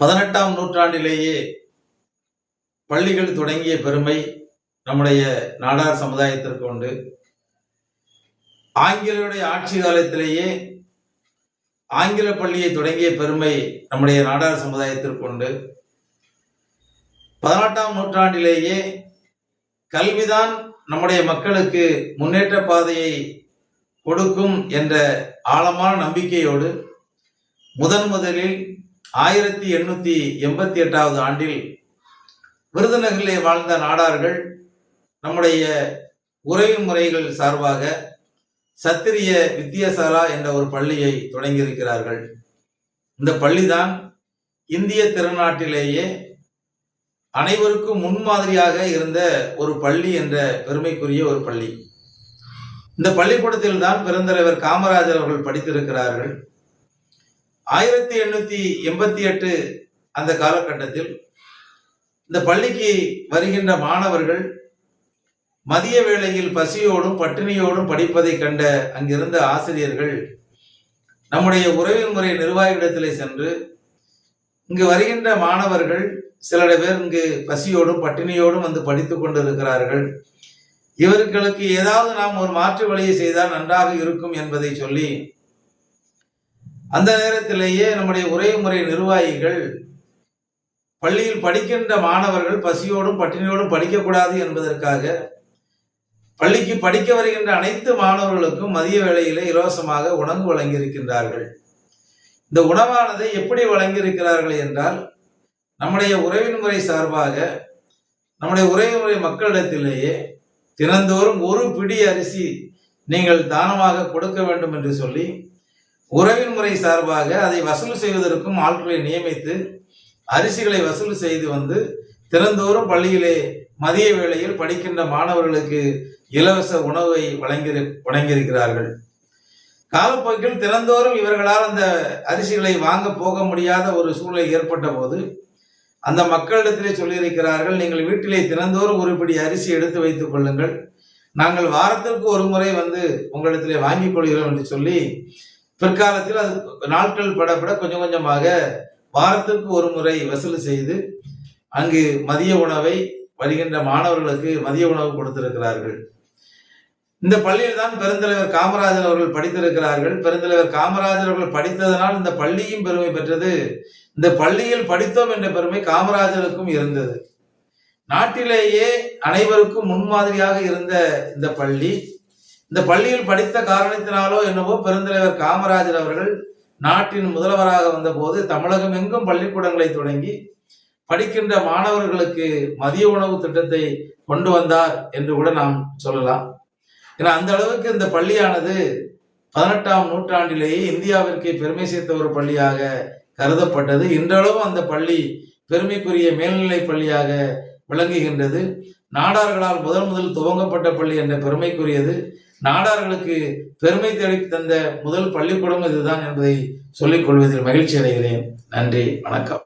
பதினெட்டாம் நூற்றாண்டிலேயே பள்ளிகள் தொடங்கிய பெருமை நம்முடைய நாடார் சமுதாயத்திற்கு உண்டு. ஆங்கிலேயருடைய ஆட்சி காலத்திலேயே ஆங்கில பள்ளியை தொடங்கிய பெருமை நம்முடைய நாடார் சமுதாயத்திற்கு உண்டு. பதினெட்டாம் நூற்றாண்டிலேயே கல்விதான் நம்முடைய மக்களுக்கு முன்னேற்ற பாதையை கொடுக்கும் என்ற ஆழமான நம்பிக்கையோடு முதன் முதலில் ஆயிரத்தி எண்ணூத்தி எண்பத்தி எட்டாவது ஆண்டில் விருதுநகரிலே வாழ்ந்த நாடார்கள் நம்முடைய உறவு முறைகள் சார்பாக சத்திரிய வித்தியாசாலா என்ற ஒரு பள்ளியை தொடங்கியிருக்கிறார்கள். இந்த பள்ளிதான் இந்திய திருநாட்டிலேயே அனைவருக்கும் முன்மாதிரியாக இருந்த ஒரு பள்ளி என்ற பெருமைக்குரிய ஒரு பள்ளி. இந்த பள்ளிக்கூடத்தில் தான் பெருந்தலைவர் காமராஜர் அவர்கள் படித்திருக்கிறார்கள். ஆயிரத்தி எண்ணூத்தி எண்பத்தி எட்டு அந்த காலகட்டத்தில் இந்த பள்ளிக்கு வருகின்ற மாணவர்கள் மதிய வேளையில் பசியோடும் பட்டினியோடும் படிப்பதை கண்ட அங்கிருந்த ஆசிரியர்கள் நம்முடைய உறவின் முறை நிர்வாகியிடத்திலே சென்று இங்கு வருகின்ற மாணவர்கள் சில பேர் இங்கு பசியோடும் பட்டினியோடும் வந்து படித்து கொண்டிருக்கிறார்கள். இவர்களுக்கு ஏதாவது நாம் ஒரு மாற்று வழியை செய்தால் நன்றாக இருக்கும் என்பதை சொல்லி அந்த நேரத்திலேயே நம்முடைய உரைமுறை நிர்வாகிகள் பள்ளியில் படிக்கின்ற மாணவர்கள் பசியோடும் பட்டினியோடும் படிக்கக்கூடாது என்பதற்காக பள்ளிக்கு படிக்க வருகின்ற அனைத்து மாணவர்களுக்கும் மதிய வேளையிலே இலவசமாக உணவு வழங்கியிருக்கின்றார்கள். இந்த உணவானதை எப்படி வழங்கியிருக்கிறார்கள் என்றால் நம்முடைய உறவின் முறை சார்பாக நம்முடைய உறவின் மக்களிடத்திலேயே தினந்தோறும் ஒரு பிடி அரிசி நீங்கள் தானமாக கொடுக்க வேண்டும் என்று சொல்லி உறவின் முறை சார்பாக அதை வசூல் செய்வதற்கும் ஆட்களை நியமித்து அரிசிகளை வசூல் செய்து வந்து தினந்தோறும் பள்ளியிலே மதிய வேளையில் படிக்கின்ற மாணவர்களுக்கு இலவச உணவை வழங்கி வழங்கியிருக்கிறார்கள். காலப்போக்கில் தினந்தோறும் இவர்களால் அந்த அரிசிகளை வாங்க போக முடியாத ஒரு சூழ்நிலை ஏற்பட்ட போது அந்த மக்களிடத்திலே சொல்லியிருக்கிறார்கள் நீங்கள் வீட்டிலே தினந்தோறும் ஒருபடி அரிசி எடுத்து வைத்துக் கொள்ளுங்கள். நாங்கள் வாரத்திற்கு ஒரு முறை வந்து உங்களிடத்திலே வாங்கிக் கொள்கிறோம் என்று சொல்லி பிற்காலத்தில் அது நாட்கள் படப்பட கொஞ்சம் கொஞ்சமாக வாரத்திற்கு ஒரு முறை வசூல் செய்து அங்கு மதிய உணவை வருகின்ற மாணவர்களுக்கு மதிய உணவு கொடுத்திருக்கிறார்கள். இந்த பள்ளியில் தான் பெருந்தலைவர் காமராஜர் அவர்கள் படித்திருக்கிறார்கள். பெருந்தலைவர் காமராஜர் அவர்கள் படித்ததனால் இந்த பள்ளியும் பெருமை பெற்றது. இந்த பள்ளியில் படித்தோம் என்ற பெருமை காமராஜருக்கும் இருந்தது. நாட்டிலேயே அனைவருக்கும் முன்மாதிரியாக இருந்த இந்த பள்ளி இந்த பள்ளியில் படித்த காரணத்தினாலோ என்னவோ பெருந்தலைவர் காமராஜர் அவர்கள் நாட்டின் முதல்வராக வந்தபோது தமிழகம் எங்கும் பள்ளிக்கூடங்களை தொடங்கி படிக்கின்ற மாணவர்களுக்கு மதிய உணவு திட்டத்தை கொண்டு வந்தார் என்று கூட நாம் சொல்லலாம். ஏன்னா அந்த அளவுக்கு இந்த பள்ளியானது பதினெட்டாம் நூற்றாண்டிலேயே இந்தியாவிற்கு பெருமை சேர்த்த ஒரு பள்ளியாக கருதப்பட்டது. இன்றளவும் அந்த பள்ளி பெருமைக்குரிய மேல்நிலை பள்ளியாக விளங்குகின்றது. நாடார்களால் முதல் முதல் துவங்கப்பட்ட பள்ளி என்ற பெருமைக்குரியது. நாடார்களுக்கு பெருமை தேடி தந்த முதல் பள்ளிக்கூடம் இதுதான் என்பதை சொல்லிக் கொள்வதில் மகிழ்ச்சி அடைகிறேன். நன்றி வணக்கம்.